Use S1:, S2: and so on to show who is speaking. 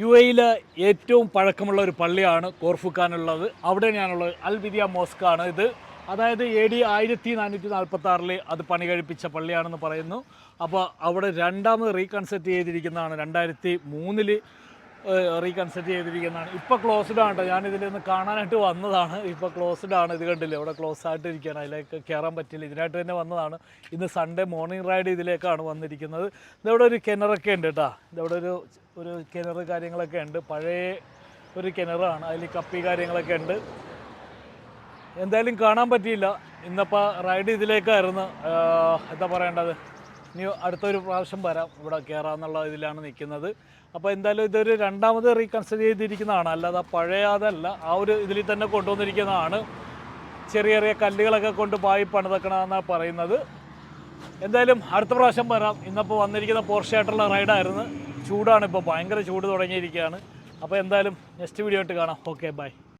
S1: U എയിലെ ഏറ്റവും പഴക്കമുള്ള ഒരു പള്ളിയാണ് കോർഫുക്കാനുള്ളത്. അവിടെ ഞാനുള്ളത് അൽ വിദിയ മോസ്ക് ആണ് ഇത്. അതായത് എ ഡി ആയിരത്തി നാനൂറ്റി നാൽപ്പത്തി ആറിൽ അത് പണി കഴിപ്പിച്ച പള്ളിയാണെന്ന് പറയുന്നു. അപ്പോൾ അവിടെ രണ്ടാമത് റീകൺസ്ട്രക്ട് ചെയ്തിരിക്കുന്നതാണ് രണ്ടായിരത്തി മൂന്നിൽ റീകൺസ്ട്രക്ട് ചെയ്തിരിക്കുന്നതാണ്. ഇപ്പോൾ ക്ലോസ്ഡ് ആണ് കേട്ടോ ഇതിൽ നിന്ന് കാണാനായിട്ട് വന്നതാണ്. ഇപ്പോൾ ക്ലോസ്ഡ് ആണ്. ഇത് കണ്ടില്ലേ? ഇവിടെ ക്ലോസ് ആയിട്ട് ഇരിക്കുകയാണ് അതിലേക്ക് കയറാൻ പറ്റില്ല. ഇതിനായിട്ട് തന്നെ വന്നതാണ്. ഇന്ന് സൺഡേ മോർണിംഗ് റൈഡ് ഇതിലേക്കാണ് വന്നിരിക്കുന്നത്. ഇതവിടെ ഒരു കിണറൊക്കെ ഉണ്ട് കേട്ടോ ഇതവിടെ ഒരു ഒരു കിണർ കാര്യങ്ങളൊക്കെ ഉണ്ട്. പഴയ ഒരു കിണറാണ്. അതിൽ കപ്പി കാര്യങ്ങളൊക്കെ ഉണ്ട്. എന്തായാലും കാണാൻ പറ്റിയില്ല. ഇന്നിപ്പോൾ റൈഡ് ഇതിലേക്കായിരുന്നു. എന്താ പറയേണ്ടത്? ഇനി അടുത്തൊരു പ്രാവശ്യം വരാം. ഇവിടെ കയറാമെന്നുള്ള ഇതിലാണ് നിൽക്കുന്നത്. അപ്പോൾ എന്തായാലും ഇതൊരു രണ്ടാമത് റീകൺസിഡർ ചെയ്തിരിക്കുന്നതാണ്. അല്ലാതെ പഴയ അതല്ല ആ ഒരു ഇതിൽ തന്നെ കൊണ്ടുവന്നിരിക്കുന്നതാണ്. ചെറിയ ചെറിയ കല്ലുകളൊക്കെ കൊണ്ട് പായി പണിതക്കണമെന്നാണ് പറയുന്നത്. എന്തായാലും അടുത്ത പ്രാവശ്യം വരാം. ഇന്നിപ്പോൾ വന്നിരിക്കുന്ന പോർഷായിട്ടുള്ള റൈഡായിരുന്നു ചൂടാണ് ഇപ്പോൾ ഭയങ്കര ചൂട് തുടങ്ങിയിരിക്കുകയാണ്. അപ്പോൾ എന്തായാലും നെക്സ്റ്റ് വീഡിയോ ആയിട്ട് കാണാം. Okay bye